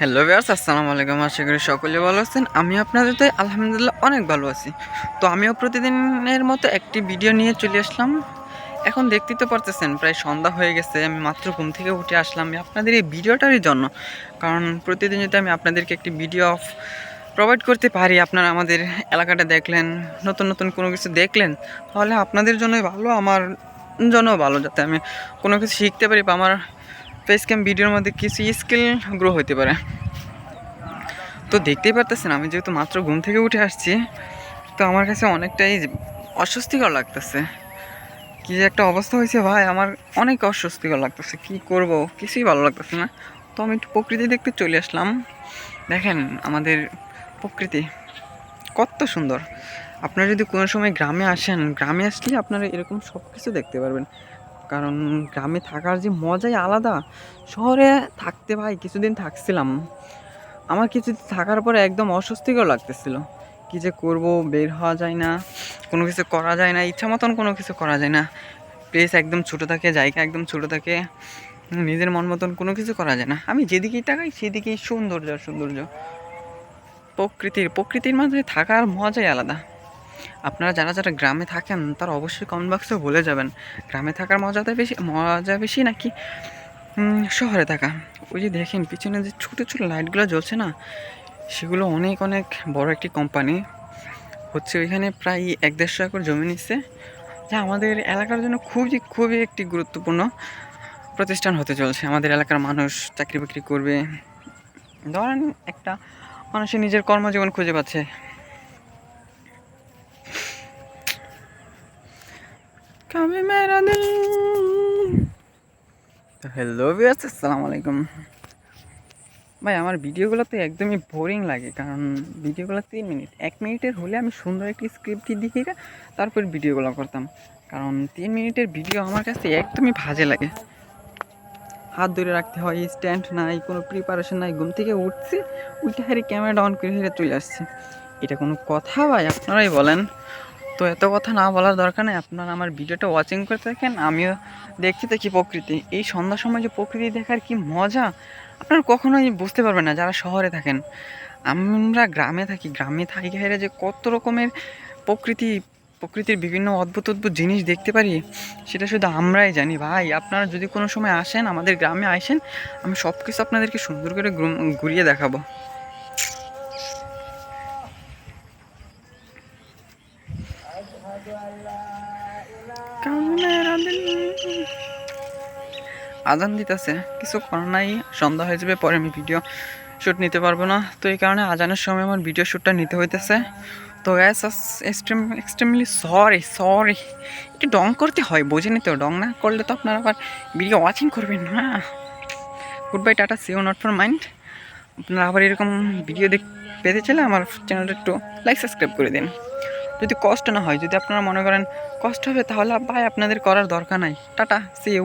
Hello viewers আসসালামু আলাইকুম। আশা করি সকলে ভালো আছেন। আমি আপনাদের তো আলহামদুলিল্লাহ অনেক ভালো আছি। তো আমিও প্রতিদিনের মতো একটি ভিডিও নিয়ে চলে আসলাম। এখন দেখতেই তো পারতেছেন, প্রায় সন্ধ্যা হয়ে গেছে। আমি মাত্র ঘুম থেকে উঠে আসলাম আপনাদের এই ভিডিওটারই জন্য। কারণ প্রতিদিন যদি আমি আপনাদেরকে একটি ভিডিও অফ প্রোভাইড করতে পারি, আপনারা আমাদের এলাকাটা দেখলেন, নতুন নতুন কোনো কিছু দেখলেন, তাহলে আপনাদের জন্যই ভালো, আমার জন্যও ভালো, যাতে আমি কোনো কিছু শিখতে পারি বা আমার ফেস ক্যাম ভিডিওর মধ্যে কিছু স্কিল গ্রো হতে পারে। তো দেখতেই পারতেছেন, আমি যেহেতু মাত্র ঘুম থেকে উঠে আসছি, তো আমার কাছে অনেকটাই অস্বস্তিকর লাগতেছে। কি যে একটা অবস্থা হয়েছে ভাই, আমার অনেক অস্বস্তিকর লাগতেছে, কি করব? কিছুই ভালো লাগতেছে না। তো আমি একটু প্রকৃতি দেখতে চলে আসলাম। দেখেন আমাদের প্রকৃতি, কত সুন্দর। আপনারা যদি কোনো সময় গ্রামে আসেন, গ্রামে আসলে আপনারা এরকম সব কিছু দেখতে পারবেন। কারণ গ্রামে থাকার যে মজাই আলাদা। শহরে থাকতে ভাই কিছুদিন থাকছিলাম। আমার কিছুদিন থাকার পরে একদম অস্বস্তিকর লাগতেছিল। কি যে করব, বের হওয়া যায় না, কোনো কিছু করা যায় না, ইচ্ছা মতন কোনো কিছু করা যায় না। প্লেস একদম ছোটো থাকে, জায়গা একদম ছোটো থাকে, নিজের মন মতন কোনো কিছু করা যায় না। আমি যেদিকেই তাকাই, সেদিকেই সৌন্দর্য সৌন্দর্য। প্রকৃতির প্রকৃতির মাঝে থাকার মজাই আলাদা। আপনারা যারা যারা গ্রামে থাকেন, তারা অবশ্যই কমেন্ট বক্সে বলে যাবেন। গ্রামে থাকার মজাটা বেশি, মজা বেশি নাকি? শহরে থাকা। ওই যে দেখেন, পিছনে যে ছোটো ছোটো লাইটগুলো জ্বলছে না, সেগুলো অনেক অনেক বড় একটি কোম্পানি হচ্ছে ওইখানে প্রায় এক দেড়শো একর জমি নিচ্ছে। যা আমাদের এলাকার জন্য খুবই খুবই একটি গুরুত্বপূর্ণ প্রতিষ্ঠান হতে চলছে। আমাদের এলাকার মানুষ চাকরি বাকরি করবে। ধরেন একটা মানুষের নিজের কর্মজীবন খুঁজে পাচ্ছে। হ্যালো বিয়াস আসসালামু আলাইকুম। ভাই, আমার ভিডিওগুলো তো একদমই বোরিং লাগে, কারণ ভিডিওগুলো তিন মিনিট। এক মিনিটের হলে আমি সুন্দর একটি স্ক্রিপ্ট দেখে তারপর ভিডিওগুলো করতাম। কারণ তিন মিনিটের ভিডিও আমার কাছে একদমই ভাজে লাগে। হাত ধরে রাখতে হয় স্ট্যান্ড নাই, কোনো প্রিপারেশন নাই, ঘুম থেকে উঠছি, উঠে হারি ক্যামেরাটা অন করে হেরে চলে আসছে। এটা কোনো কথা ভাই, আপনারাই বলেন। তো এত কথা না বলার দরকার নেই, আপনারা আমার ভিডিওটা ওয়াচিং করে থাকেন আমিও দেখছি দেখি প্রকৃতি। এই সন্ধ্যার সময় যে প্রকৃতি দেখার কি মজা, আপনারা কখনোই বুঝতে পারবেন না যারা শহরে থাকেন। আমরা গ্রামে থাকি গ্রামে থাকি হেরে যে কত রকমের প্রকৃতি, প্রকৃতির বিভিন্ন অদ্ভুত অদ্ভুত জিনিস দেখতে পারি, সেটা শুধু আমরাই জানি। ভাই, আপনারা যদি কোনো সময় আসেন, আমাদের গ্রামে আসেন, আমি সব কিছু আপনাদেরকে সুন্দর করে ঘুরিয়ে দেখাবো। আজান দিতেছে, কিছু করার নাই, সন্ধ্যা হয়ে যাবে, পরে আমি ভিডিও শ্যুট নিতে পারব না। তো এই কারণে আজানের সময় আমার ভিডিও শ্যুটটা নিতে হইতেছে। তো guys extreme extremely sorry sorry একটু ডং করতে হয়, বোঝেনি তো ডং না করলে তো আপনারা আবার ভিডিও ওয়াচিং করবেন না। Good bye tata see you not for mind আপনারা আবার এরকম ভিডিও দেখ পেতে চাইলে আমার চ্যানেলটা একটু লাইক সাবস্ক্রাইব করে দিন। যদি কষ্ট না হয়, যদি আপনারা মনে করেন কষ্ট হবে, তাহলে ভাই আপনাদের করার দরকার নাই। Tata see you